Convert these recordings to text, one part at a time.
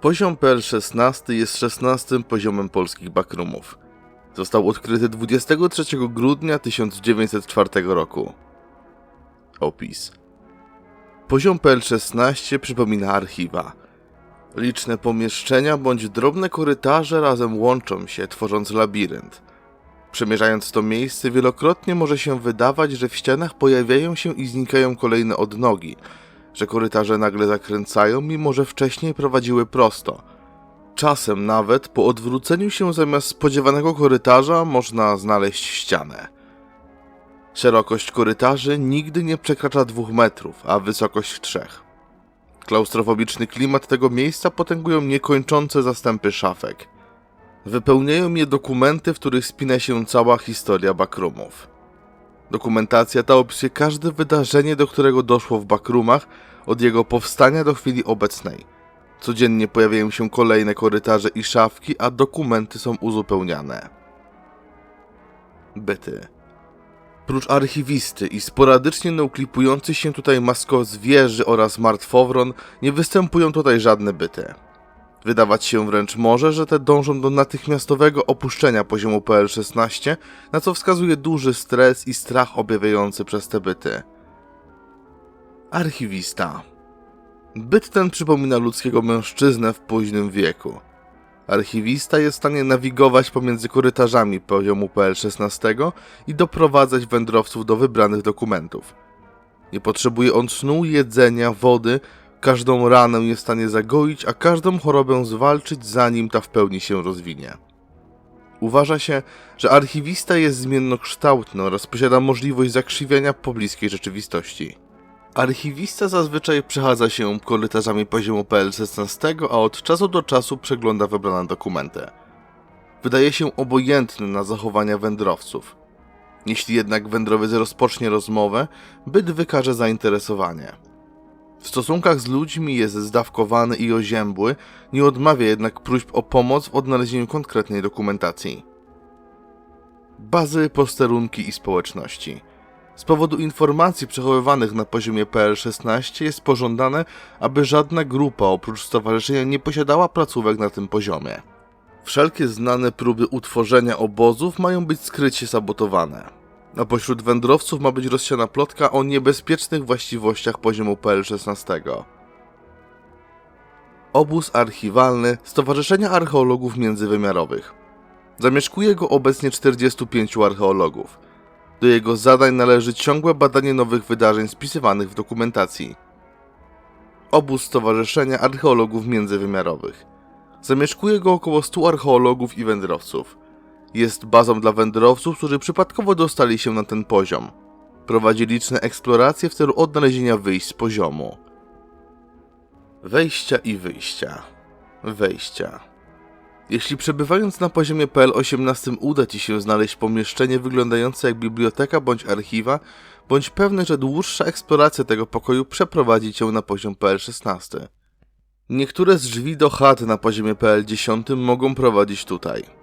Poziom PL-16 jest 16 poziomem polskich backroomów. Został odkryty 23 grudnia 1904 roku. Opis. Poziom PL-16 przypomina archiwa. Liczne pomieszczenia bądź drobne korytarze razem łączą się, tworząc labirynt. Przemierzając to miejsce, wielokrotnie może się wydawać, że w ścianach pojawiają się i znikają kolejne odnogi, że korytarze nagle zakręcają, mimo że wcześniej prowadziły prosto. Czasem nawet po odwróceniu się zamiast spodziewanego korytarza można znaleźć ścianę. Szerokość korytarzy nigdy nie przekracza dwóch metrów, a wysokość trzech. Klaustrofobiczny klimat tego miejsca potęgują niekończące zastępy szafek. Wypełniają je dokumenty, w których spina się cała historia backroomów. Dokumentacja ta opisuje każde wydarzenie, do którego doszło w backroomach, od jego powstania do chwili obecnej. Codziennie pojawiają się kolejne korytarze i szafki, a dokumenty są uzupełniane. Byty. Prócz archiwisty i sporadycznie neuklipujący się tutaj masko zwierzy oraz martwowron, nie występują tutaj żadne byty. Wydawać się wręcz może, że te dążą do natychmiastowego opuszczenia poziomu PL-16, na co wskazuje duży stres i strach objawiający przez te byty. Archiwista. Byt ten przypomina ludzkiego mężczyznę w późnym wieku. Archiwista jest w stanie nawigować pomiędzy korytarzami poziomu PL-16 i doprowadzać wędrowców do wybranych dokumentów. Nie potrzebuje on snu, jedzenia, wody, każdą ranę jest w stanie zagoić, a każdą chorobę zwalczyć, zanim ta w pełni się rozwinie. Uważa się, że archiwista jest zmiennokształtny oraz posiada możliwość zakrzywiania pobliskiej rzeczywistości. Archiwista zazwyczaj przechadza się korytarzami poziomu PL-16, a od czasu do czasu przegląda wybrane dokumenty. Wydaje się obojętny na zachowania wędrowców. Jeśli jednak wędrowiec rozpocznie rozmowę, byt wykaże zainteresowanie. W stosunkach z ludźmi jest zdawkowany i oziębły, nie odmawia jednak próśb o pomoc w odnalezieniu konkretnej dokumentacji. Bazy, posterunki i społeczności. Z powodu informacji przechowywanych na poziomie PL-16 jest pożądane, aby żadna grupa oprócz stowarzyszenia nie posiadała placówek na tym poziomie. Wszelkie znane próby utworzenia obozów mają być skrycie sabotowane. A pośród wędrowców ma być rozsiana plotka o niebezpiecznych właściwościach poziomu PL-16. Obóz archiwalny Stowarzyszenia Archeologów Międzywymiarowych. Zamieszkuje go obecnie 45 archeologów. Do jego zadań należy ciągłe badanie nowych wydarzeń spisywanych w dokumentacji. Obóz Stowarzyszenia Archeologów Międzywymiarowych. Zamieszkuje go około 100 archeologów i wędrowców. Jest bazą dla wędrowców, którzy przypadkowo dostali się na ten poziom. Prowadzi liczne eksploracje w celu odnalezienia wyjść z poziomu. Wejścia i wyjścia. Wejścia. Jeśli przebywając na poziomie PL-18 uda Ci się znaleźć pomieszczenie wyglądające jak biblioteka bądź archiwa, bądź pewny, że dłuższa eksploracja tego pokoju przeprowadzi Cię na poziom PL-16. Niektóre z drzwi do chat na poziomie PL-10 mogą prowadzić tutaj.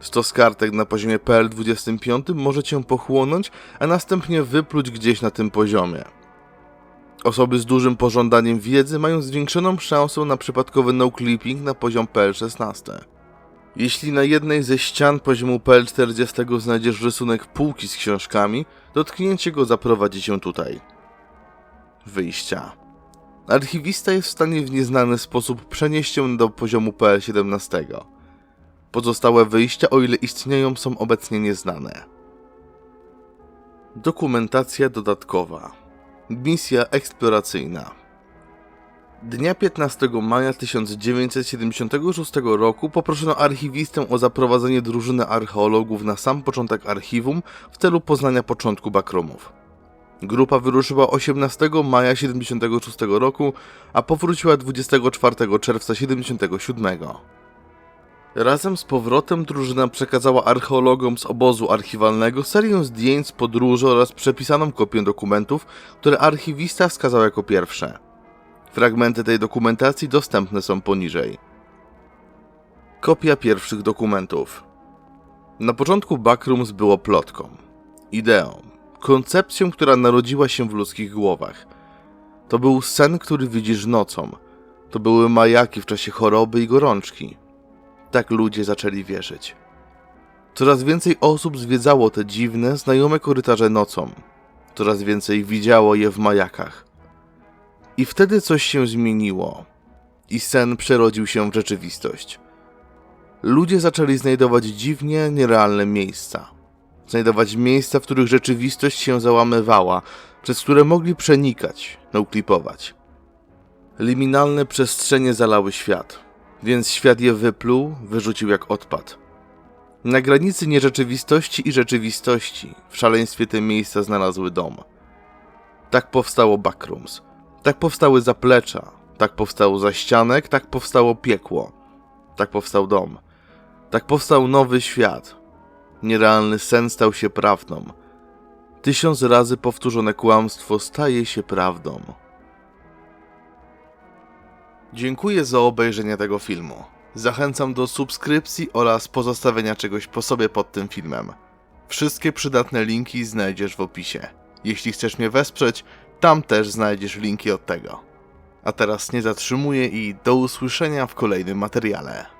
Stos kartek na poziomie PL-25 może Cię pochłonąć, a następnie wypluć gdzieś na tym poziomie. Osoby z dużym pożądaniem wiedzy mają zwiększoną szansę na przypadkowy no-clipping na poziom PL-16. Jeśli na jednej ze ścian poziomu PL40 znajdziesz rysunek półki z książkami, dotknięcie go zaprowadzi cię tutaj. Wyjścia. Archiwista jest w stanie w nieznany sposób przenieść się do poziomu PL17. Pozostałe wyjścia, o ile istnieją, są obecnie nieznane. Dokumentacja dodatkowa. Misja eksploracyjna. Dnia 15 maja 1976 roku poproszono archiwistę o zaprowadzenie drużyny archeologów na sam początek archiwum w celu poznania początku bakromów. Grupa wyruszyła 18 maja 1976 roku, a powróciła 24 czerwca 1977. Razem z powrotem drużyna przekazała archeologom z obozu archiwalnego serię zdjęć z podróży oraz przepisaną kopię dokumentów, które archiwista wskazał jako pierwsze. Fragmenty tej dokumentacji dostępne są poniżej. Kopia pierwszych dokumentów. Na początku Backrooms było plotką, ideą, koncepcją, która narodziła się w ludzkich głowach. To był sen, który widzisz nocą. To były majaki w czasie choroby i gorączki. Tak ludzie zaczęli wierzyć. Coraz więcej osób zwiedzało te dziwne, znajome korytarze nocą. Coraz więcej widziało je w majakach. I wtedy coś się zmieniło. I sen przerodził się w rzeczywistość. Ludzie zaczęli znajdować dziwnie nierealne miejsca. Znajdować miejsca, w których rzeczywistość się załamywała, przez które mogli przenikać, nauklipować. Liminalne przestrzenie zalały świat, więc świat je wypluł, wyrzucił jak odpad. Na granicy nierzeczywistości i rzeczywistości w szaleństwie te miejsca znalazły dom. Tak powstało Backrooms, tak powstały zaplecza, tak powstał zaścianek, tak powstało piekło, tak powstał dom, tak powstał nowy świat. Nierealny sen stał się prawdą. Tysiąc razy powtórzone kłamstwo staje się prawdą. Dziękuję za obejrzenie tego filmu. Zachęcam do subskrypcji oraz pozostawienia czegoś po sobie pod tym filmem. Wszystkie przydatne linki znajdziesz w opisie. Jeśli chcesz mnie wesprzeć, tam też znajdziesz linki od tego. A teraz nie zatrzymuję i do usłyszenia w kolejnym materiale.